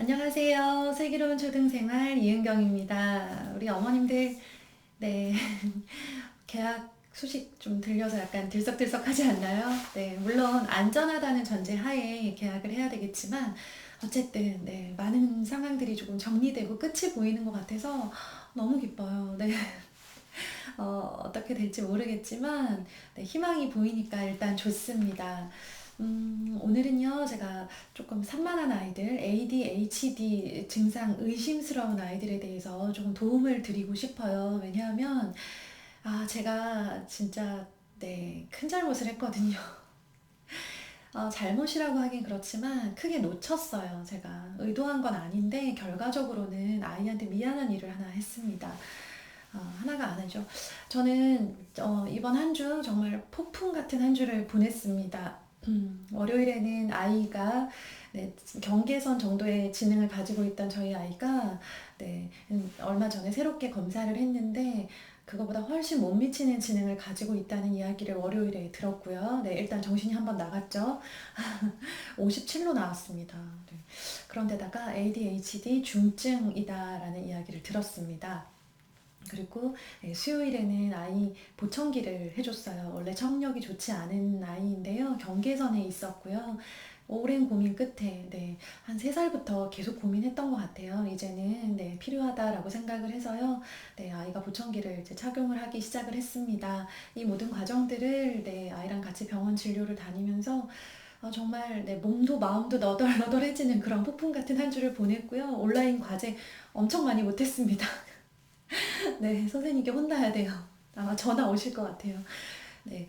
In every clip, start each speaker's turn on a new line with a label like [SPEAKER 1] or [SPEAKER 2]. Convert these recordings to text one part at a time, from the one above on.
[SPEAKER 1] 안녕하세요. 슬기로운 초등생활 이은경입니다. 우리 어머님들, 네. 계약 소식 좀 들려서 약간 들썩들썩하지 않나요? 네. 물론 안전하다는 전제 하에 계약을 해야 되겠지만, 어쨌든, 네. 많은 상황들이 조금 정리되고 끝이 보이는 것 같아서 너무 기뻐요. 네. 어, 어떻게 될지 모르겠지만, 네. 희망이 보이니까 일단 좋습니다. 음, 오늘은요, 제가 조금 산만한 아이들, ADHD 증상 의심스러운 아이들에 대해서 조금 도움을 드리고 싶어요. 왜냐하면, 아, 제가 진짜, 네, 큰 잘못을 했거든요. 어, 잘못이라고 하긴 그렇지만 크게 놓쳤어요. 제가 의도한 건 아닌데 결과적으로는 아이한테 미안한 일을 하나 했습니다. 어, 하나가 아니죠. 저는 어, 이번 한 주 정말 폭풍 같은 한 주를 보냈습니다. 음, 월요일에는 아이가 네, 경계선 정도의 지능을 가지고 있던 저희 아이가 네, 음, 얼마 전에 새롭게 검사를 했는데 그거보다 훨씬 못 미치는 지능을 가지고 있다는 이야기를 월요일에 들었고요. 네, 일단 정신이 한번 나갔죠. 57로 나왔습니다. 네. 그런데다가 ADHD 중증이다라는 이야기를 들었습니다. 그리고 예, 수요일에는 아이 보청기를 해줬어요. 원래 청력이 좋지 않은 아이인데요. 경계선에 있었고요. 오랜 고민 끝에 네, 한 3살부터 계속 고민했던 것 같아요. 이제는 네, 필요하다라고 생각을 해서요. 네, 아이가 보청기를 이제 착용을 하기 시작을 했습니다. 이 모든 과정들을 네, 아이랑 같이 병원 진료를 다니면서 어, 정말 네, 몸도 마음도 너덜너덜해지는 그런 폭풍 같은 한 주를 보냈고요. 온라인 과제 엄청 많이 못했습니다. 네, 선생님께 혼나야 돼요. 아마 전화 오실 것 같아요. 네.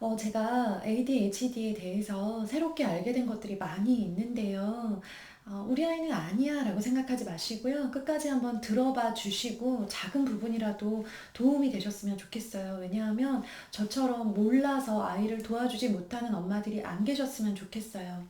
[SPEAKER 1] 어, 제가 ADHD에 대해서 새롭게 알게 된 것들이 많이 있는데요. 어, 우리 아이는 아니야 라고 생각하지 마시고요. 끝까지 한번 들어봐 주시고 작은 부분이라도 도움이 되셨으면 좋겠어요. 왜냐하면 저처럼 몰라서 아이를 도와주지 못하는 엄마들이 안 계셨으면 좋겠어요.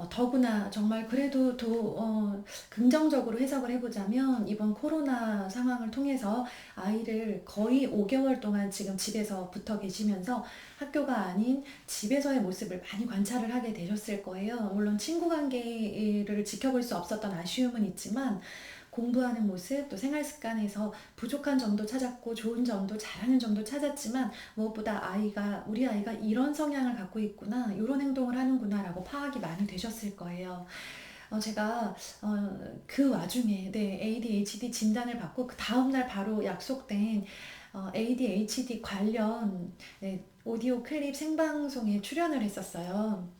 [SPEAKER 1] 어, 더구나 정말 그래도 더 어, 긍정적으로 해석을 해보자면 이번 코로나 상황을 통해서 아이를 거의 5개월 동안 지금 집에서 붙어 계시면서 학교가 아닌 집에서의 모습을 많이 관찰을 하게 되셨을 거예요. 물론 친구 관계를 지켜볼 수 없었던 아쉬움은 있지만 공부하는 모습, 또 생활 습관에서 부족한 점도 찾았고 좋은 점도 잘하는 점도 찾았지만 무엇보다 아이가 우리 아이가 이런 성향을 갖고 있구나, 이런 행동을 하는구나라고 파악이 많이 되셨을 거예요. 어, 제가 어, 그 와중에 네, ADHD 진단을 받고 그 다음날 바로 약속된 어, ADHD 관련 네, 오디오 클립 생방송에 출연을 했었어요.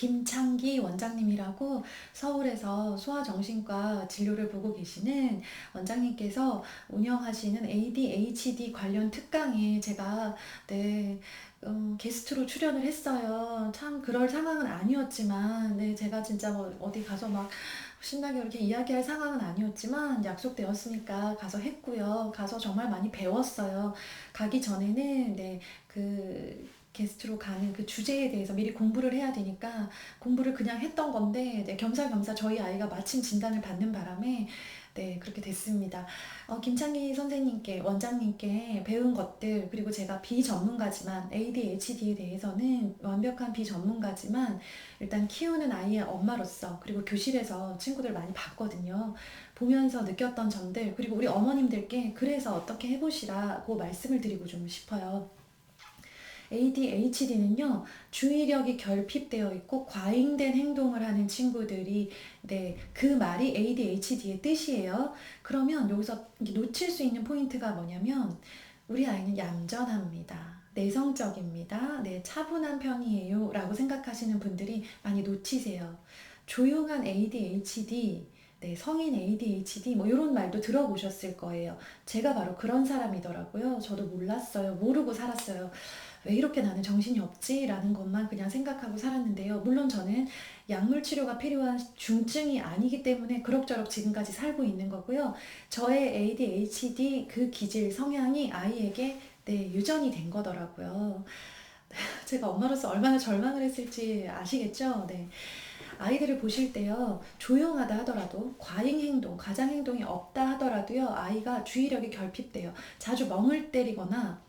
[SPEAKER 1] 김창기 원장님이라고 서울에서 소아정신과 진료를 보고 계시는 원장님께서 운영하시는 ADHD 관련 특강에 제가 네, 어, 게스트로 출연을 했어요. 참 그럴 상황은 아니었지만, 네, 제가 진짜 뭐 어디 가서 막 신나게 이렇게 이야기할 상황은 아니었지만 약속되었으니까 가서 했고요. 가서 정말 많이 배웠어요. 가기 전에는 네, 그 게스트로 가는 그 주제에 대해서 미리 공부를 해야 되니까 공부를 그냥 했던 건데 네, 겸사겸사 저희 아이가 마침 진단을 받는 바람에 네 그렇게 됐습니다. 어, 김창기 선생님께 원장님께 배운 것들 그리고 제가 비전문가지만 ADHD에 대해서는 완벽한 비전문가지만 일단 키우는 아이의 엄마로서 그리고 교실에서 친구들 많이 봤거든요. 보면서 느꼈던 점들 그리고 우리 어머님들께 그래서 어떻게 해보시라고 말씀을 드리고 좀 싶어요. ADHD는요, 주의력이 결핍되어 있고 과잉된 행동을 하는 친구들이, 네, 그 말이 ADHD의 뜻이에요. 그러면 여기서 놓칠 수 있는 포인트가 뭐냐면, 우리 아이는 얌전합니다. 내성적입니다. 네, 차분한 편이에요. 라고 생각하시는 분들이 많이 놓치세요. 조용한 ADHD, 네, 성인 ADHD 뭐 이런 말도 들어보셨을 거예요. 제가 바로 그런 사람이더라고요. 저도 몰랐어요. 모르고 살았어요. 왜 이렇게 나는 정신이 없지? 라는 것만 그냥 생각하고 살았는데요. 물론 저는 약물 치료가 필요한 중증이 아니기 때문에 그럭저럭 지금까지 살고 있는 거고요. 저의 ADHD 그 기질 성향이 아이에게 네, 유전이 된 거더라고요. 제가 엄마로서 얼마나 절망을 했을지 아시겠죠? 네. 아이들을 보실 때요, 조용하다 하더라도, 과잉 행동, 가장 행동이 없다 하더라도요, 아이가 주의력이 결핍돼요. 자주 멍을 때리거나,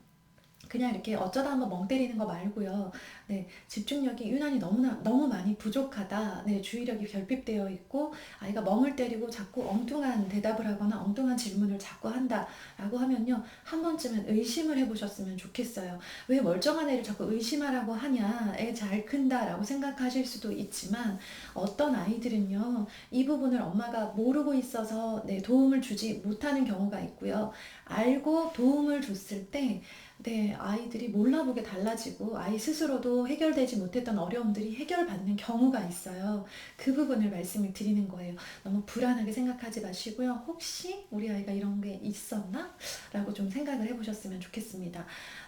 [SPEAKER 1] 그냥 이렇게 어쩌다 한번 멍 때리는 거 말고요. 네, 집중력이 유난히 너무나 너무 많이 부족하다. 네, 주의력이 결핍되어 있고 아이가 멍을 때리고 자꾸 엉뚱한 대답을 하거나 엉뚱한 질문을 자꾸 한다라고 하면요. 한 번쯤은 의심을 해 보셨으면 좋겠어요. 왜 멀쩡한 애를 자꾸 의심하라고 하냐? 애 잘 큰다라고 생각하실 수도 있지만 어떤 아이들은요. 이 부분을 엄마가 모르고 있어서 네, 도움을 주지 못하는 경우가 있고요. 알고 도움을 줬을 때 네, 아이들이 몰라보게 달라지고 아이 스스로도 해결되지 못했던 어려움들이 해결받는 경우가 있어요. 그 부분을 말씀을 드리는 거예요. 너무 불안하게 생각하지 마시고요. 혹시 우리 아이가 이런 게 있었나? 라고 좀 생각을 해보셨으면 좋겠습니다.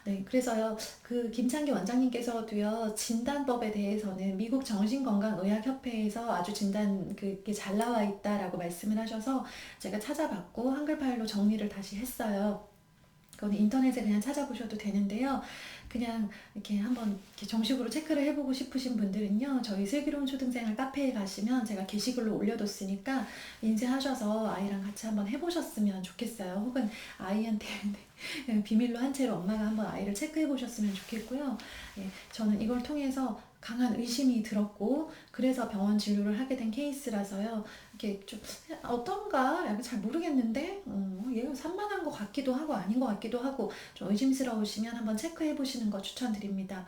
[SPEAKER 1] 네, 그래서요, 그 김창기 원장님께서도요, 진단법에 대해서는 미국 정신건강의학협회에서 아주 진단 그게 잘 나와 있다라고 말씀을 하셔서 제가 찾아봤고 한글 파일로 정리를 다시 했어요. 그거는 인터넷에 그냥 찾아보셔도 되는데요. 그냥 이렇게 한번 이렇게 정식으로 체크를 해보고 싶으신 분들은요. 저희 슬기로운 초등생활 카페에 가시면 제가 게시글로 올려뒀으니까 인쇄하셔서 아이랑 같이 한번 해보셨으면 좋겠어요. 혹은 아이한테 비밀로 한 채로 엄마가 한번 아이를 체크해 보셨으면 좋겠고요. 예, 저는 이걸 통해서 강한 의심이 들었고 그래서 병원 진료를 하게 된 케이스라서요. 이게 좀 어떤가 잘 모르겠는데 어, 얘가 산만한 것 같기도 하고 아닌 것 같기도 하고 좀 의심스러우시면 한번 체크해 보시는 거 추천드립니다.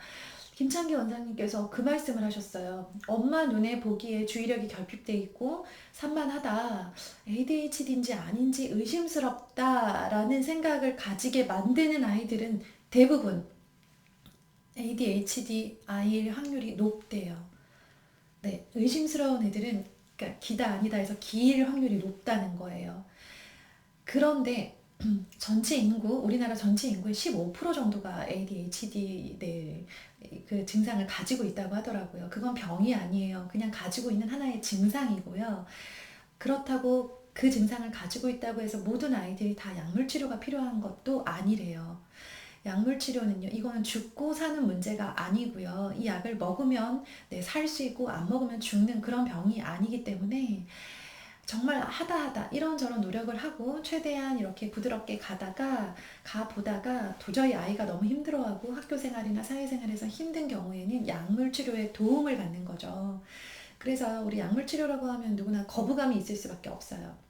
[SPEAKER 1] 김창기 원장님께서 그 말씀을 하셨어요. 엄마 눈에 보기에 주의력이 결핍돼 있고 산만하다. ADHD인지 아닌지 의심스럽다라는 생각을 가지게 만드는 아이들은 대부분 ADHD 아이일 확률이 높대요. 네, 의심스러운 애들은 그러니까 기다 아니다 해서 기일 확률이 높다는 거예요. 그런데 전체 인구, 우리나라 전체 인구의 15% 정도가 ADHD 네, 그 증상을 가지고 있다고 하더라고요. 그건 병이 아니에요. 그냥 가지고 있는 하나의 증상이고요. 그렇다고 그 증상을 가지고 있다고 해서 모든 아이들이 다 약물 치료가 필요한 것도 아니래요. 약물 치료는요, 이거는 죽고 사는 문제가 아니고요. 이 약을 먹으면 네, 살 수 있고 안 먹으면 죽는 그런 병이 아니기 때문에 정말 하다 하다 이런저런 노력을 하고 최대한 이렇게 부드럽게 가다가 가 보다가 도저히 아이가 너무 힘들어하고 학교 생활이나 사회생활에서 힘든 경우에는 약물 치료에 도움을 받는 거죠. 그래서 우리 약물 치료라고 하면 누구나 거부감이 있을 수밖에 없어요.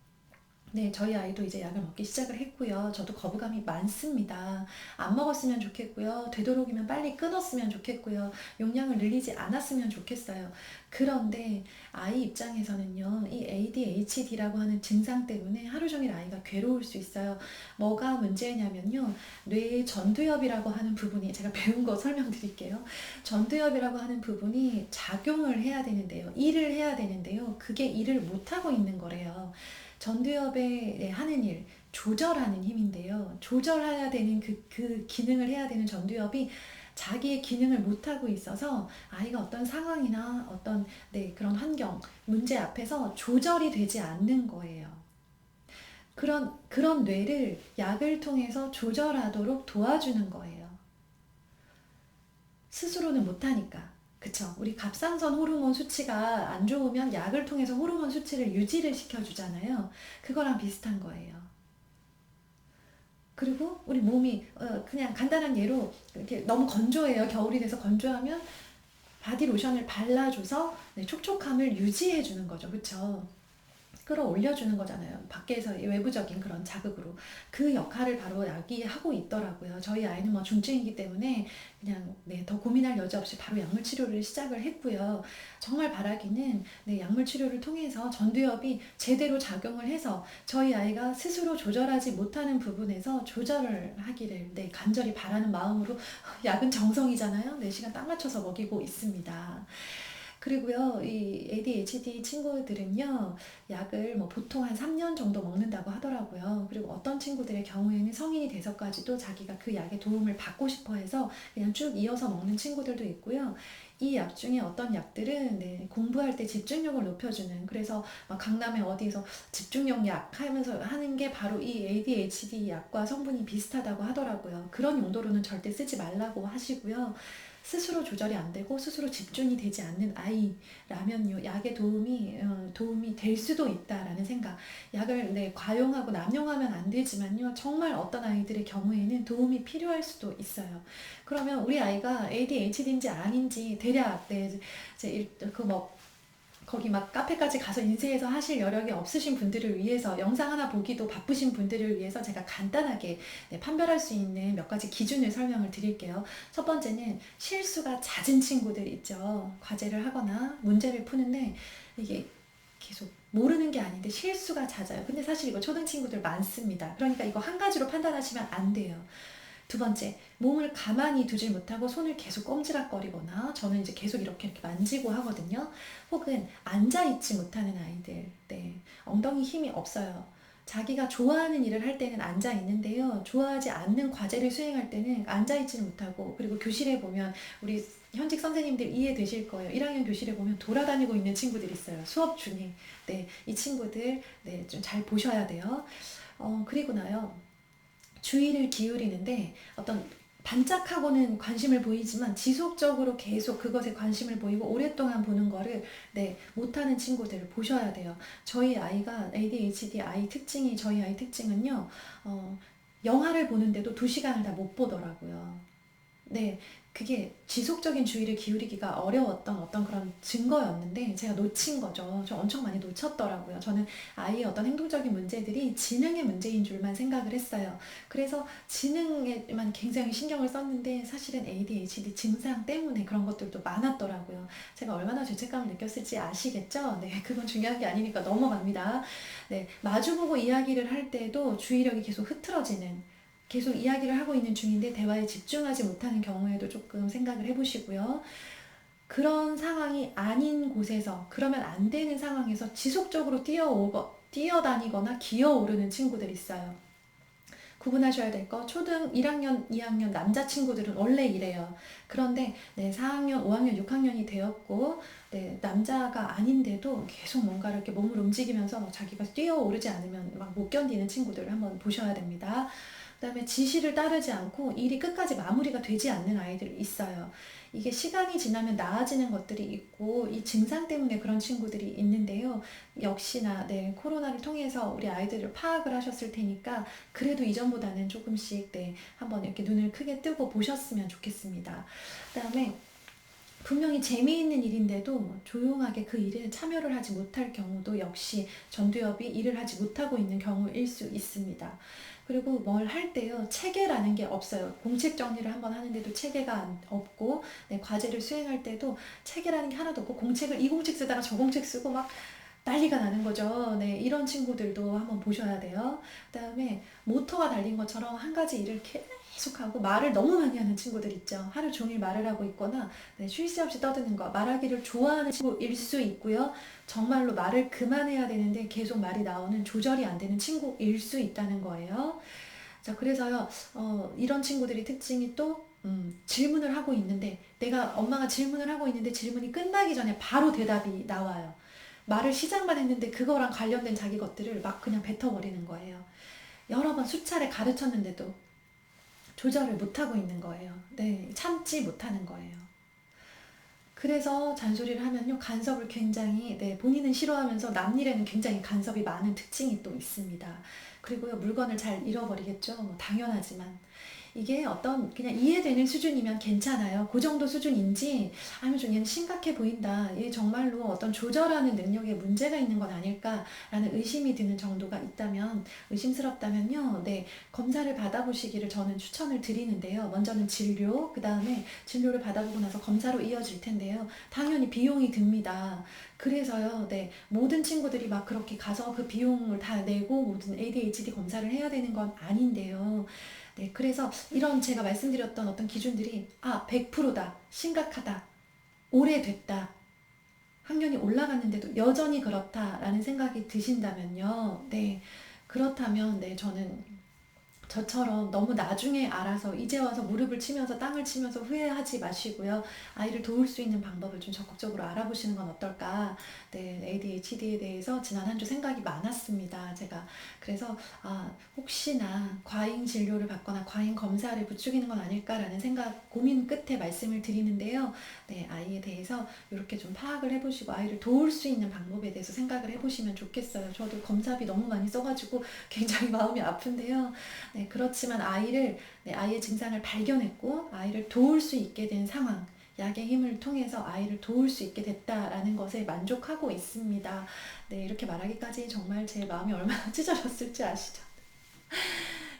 [SPEAKER 1] 네, 저희 아이도 이제 약을 먹기 시작을 했고요. 저도 거부감이 많습니다. 안 먹었으면 좋겠고요. 되도록이면 빨리 끊었으면 좋겠고요. 용량을 늘리지 않았으면 좋겠어요. 그런데 아이 입장에서는요, 이 ADHD라고 하는 증상 때문에 하루 종일 아이가 괴로울 수 있어요. 뭐가 문제냐면요, 뇌의 전두엽이라고 하는 부분이 제가 배운 거 설명드릴게요. 전두엽이라고 하는 부분이 작용을 해야 되는데요, 일을 해야 되는데요, 그게 일을 못 하고 있는 거래요. 전두엽에 하는 일, 조절하는 힘인데요. 조절해야 되는 그, 그 기능을 해야 되는 전두엽이 자기의 기능을 못하고 있어서 아이가 어떤 상황이나 어떤 네, 그런 환경, 문제 앞에서 조절이 되지 않는 거예요. 그런, 그런 뇌를 약을 통해서 조절하도록 도와주는 거예요. 스스로는 못하니까. 그쵸. 우리 갑상선 호르몬 수치가 안 좋으면 약을 통해서 호르몬 수치를 유지를 시켜주잖아요. 그거랑 비슷한 거예요. 그리고 우리 몸이 어, 그냥 간단한 예로 이렇게 너무 건조해요. 겨울이 돼서 건조하면 바디 로션을 발라줘서 네, 촉촉함을 유지해 주는 거죠. 그쵸? 끌어올려주는 거잖아요. 밖에서 외부적인 그런 자극으로. 그 역할을 바로 약이 하고 있더라고요. 저희 아이는 뭐 중증이기 때문에 그냥 네, 더 고민할 여지 없이 바로 약물 치료를 시작을 했고요. 정말 바라기는 네, 약물 치료를 통해서 전두엽이 제대로 작용을 해서 저희 아이가 스스로 조절하지 못하는 부분에서 조절을 하기를 네, 간절히 바라는 마음으로 약은 정성이잖아요. 4시간 딱 맞춰서 먹이고 있습니다. 그리고요, 이 ADHD 친구들은요, 약을 뭐 보통 한 3년 정도 먹는다고 하더라고요. 그리고 어떤 친구들의 경우에는 성인이 돼서까지도 자기가 그 약의 도움을 받고 싶어 해서 그냥 쭉 이어서 먹는 친구들도 있고요. 이 약 중에 어떤 약들은 네, 공부할 때 집중력을 높여주는 그래서 막 강남에 어디서 집중력 약 하면서 하는 게 바로 이 ADHD 약과 성분이 비슷하다고 하더라고요. 그런 용도로는 절대 쓰지 말라고 하시고요. 스스로 조절이 안 되고 스스로 집중이 되지 않는 아이라면요 약의 도움이 어, 도움이 될 수도 있다라는 생각. 약을 네 과용하고 남용하면 안 되지만요 정말 어떤 아이들의 경우에는 도움이 필요할 수도 있어요. 그러면 우리 아이가 ADHD인지 아닌지 대략 네 이제 그뭐 거기 막 카페까지 가서 인쇄해서 하실 여력이 없으신 분들을 위해서 영상 하나 보기도 바쁘신 분들을 위해서 제가 간단하게 네, 판별할 수 있는 몇 가지 기준을 설명을 드릴게요. 첫 번째는 실수가 잦은 친구들 있죠. 과제를 하거나 문제를 푸는데 이게 계속 모르는 게 아닌데 실수가 잦아요. 근데 사실 이거 초등 친구들 많습니다. 그러니까 이거 한 가지로 판단하시면 안 돼요. 두 번째, 몸을 가만히 두질 못하고 손을 계속 꼼지락거리거나 저는 이제 계속 이렇게 이렇게 만지고 하거든요. 혹은 앉아있지 못하는 아이들, 네. 엉덩이 힘이 없어요. 자기가 좋아하는 일을 할 때는 앉아 있는데요. 좋아하지 않는 과제를 수행할 때는 앉아 있지는 못하고 그리고 교실에 보면 우리 현직 선생님들 이해되실 거예요. 1학년 교실에 보면 돌아다니고 있는 친구들 있어요. 수업 중에. 네. 이 친구들 네, 좀 잘 보셔야 돼요. 어, 그리고 나요. 주의를 기울이는데 어떤 반짝하고는 관심을 보이지만 지속적으로 계속 그것에 관심을 보이고 오랫동안 보는 거를 네, 못하는 친구들을 보셔야 돼요. 저희 아이가 ADHD 아이 특징이 저희 아이 특징은요. 어, 영화를 보는데도 두 시간을 다 못 보더라고요. 네, 그게 지속적인 주의를 기울이기가 어려웠던 어떤 그런 증거였는데 제가 놓친 거죠. 저 엄청 많이 놓쳤더라고요. 저는 아이의 어떤 행동적인 문제들이 지능의 문제인 줄만 생각을 했어요. 그래서 지능에만 굉장히 신경을 썼는데 사실은 ADHD 증상 때문에 그런 것들도 많았더라고요. 제가 얼마나 죄책감을 느꼈을지 아시겠죠? 네, 그건 중요한 게 아니니까 넘어갑니다. 네, 마주보고 이야기를 할 때도 주의력이 계속 흐트러지는 계속 이야기를 하고 있는 중인데 대화에 집중하지 못하는 경우에도 조금 생각을 해보시고요. 그런 상황이 아닌 곳에서 그러면 안 되는 상황에서 지속적으로 뛰어오거 뛰어다니거나 기어오르는 친구들이 있어요. 구분하셔야 될 거 초등 1학년, 2학년 남자 친구들은 원래 이래요. 그런데 네, 4학년, 5학년, 6학년이 되었고 네, 남자가 아닌데도 계속 뭔가 이렇게 몸을 움직이면서 자기가 뛰어오르지 않으면 막 못 견디는 친구들을 한번 보셔야 됩니다. 그다음에 지시를 따르지 않고 일이 끝까지 마무리가 되지 않는 아이들이 있어요. 이게 시간이 지나면 나아지는 것들이 있고 이 증상 때문에 그런 친구들이 있는데요. 역시나 네, 코로나를 통해서 우리 아이들을 파악을 하셨을 테니까 그래도 이전보다는 조금씩 네, 한번 이렇게 눈을 크게 뜨고 보셨으면 좋겠습니다. 그다음에 분명히 재미있는 일인데도 뭐 조용하게 그 일에 참여를 하지 못할 경우도 역시 전두엽이 일을 하지 못하고 있는 경우일 수 있습니다. 그리고 뭘 할 때요 체계라는 게 없어요. 공책 정리를 한번 하는데도 체계가 없고 네, 과제를 수행할 때도 체계라는 게 하나도 없고 공책을 이 공책 쓰다가 저 공책 쓰고 막 난리가 나는 거죠. 네, 이런 친구들도 한번 보셔야 돼요. 그 다음에 모터가 달린 것처럼 한 가지 일을 계속하고 말을 너무 많이 하는 친구들 있죠. 하루 종일 말을 하고 있거나 네, 쉴 새 없이 떠드는 거 말하기를 좋아하는 친구일 수 있고요. 정말로 말을 그만해야 되는데 계속 말이 나오는 조절이 안 되는 친구일 수 있다는 거예요. 자, 그래서요, 어, 이런 친구들이 특징이 또 음, 질문을 하고 있는데 내가 엄마가 질문을 하고 있는데 질문이 끝나기 전에 바로 대답이 나와요. 말을 시작만 했는데 그거랑 관련된 자기 것들을 막 그냥 뱉어버리는 거예요. 여러 번 수차례 가르쳤는데도 조절을 못하고 있는 거예요. 네, 참지 못하는 거예요. 그래서 잔소리를 하면요, 간섭을 굉장히, 네, 본인은 싫어하면서 남 일에는 굉장히 간섭이 많은 특징이 또 있습니다. 그리고요, 물건을 잘 잃어버리겠죠. 뭐 당연하지만. 이게 어떤 그냥 이해되는 수준이면 괜찮아요. 그 정도 수준인지 아니면 좀 얘는 심각해 보인다. 얘 정말로 어떤 조절하는 능력에 문제가 있는 건 아닐까라는 의심이 드는 정도가 있다면 의심스럽다면요. 네. 검사를 받아보시기를 저는 추천을 드리는데요. 먼저는 진료, 그 다음에 진료를 받아보고 나서 검사로 이어질 텐데요. 당연히 비용이 듭니다. 그래서요, 네, 모든 친구들이 막 그렇게 가서 그 비용을 다 내고 모든 ADHD 검사를 해야 되는 건 아닌데요. 네, 그래서 이런 제가 말씀드렸던 어떤 기준들이 아, 100%다. 심각하다. 오래됐다. 학년이 올라갔는데도 여전히 그렇다라는 생각이 드신다면요. 네. 그렇다면 네, 저는 저처럼 너무 나중에 알아서 이제 와서 무릎을 치면서 땅을 치면서 후회하지 마시고요. 아이를 도울 수 있는 방법을 좀 적극적으로 알아보시는 건 어떨까. 네, ADHD에 대해서 지난 한 주 생각이 많았습니다. 제가. 그래서, 아, 혹시나 과잉 진료를 받거나 과잉 검사를 부추기는 건 아닐까라는 생각, 고민 끝에 말씀을 드리는데요. 네, 아이에 대해서 이렇게 좀 파악을 해보시고 아이를 도울 수 있는 방법에 대해서 생각을 해보시면 좋겠어요. 저도 검사비 너무 많이 써가지고 굉장히 마음이 아픈데요. 네, 그렇지만 아이를, 네, 아이의 증상을 발견했고 아이를 도울 수 있게 된 상황, 약의 힘을 통해서 아이를 도울 수 있게 됐다라는 것에 만족하고 있습니다. 네, 이렇게 말하기까지 정말 제 마음이 얼마나 찢어졌을지 아시죠?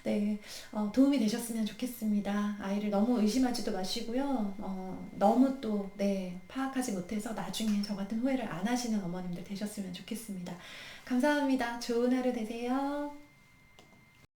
[SPEAKER 1] 네, 어, 도움이 되셨으면 좋겠습니다. 아이를 너무 의심하지도 마시고요. 어, 너무 또, 네, 파악하지 못해서 나중에 저 같은 후회를 안 하시는 어머님들 되셨으면 좋겠습니다. 감사합니다. 좋은 하루 되세요.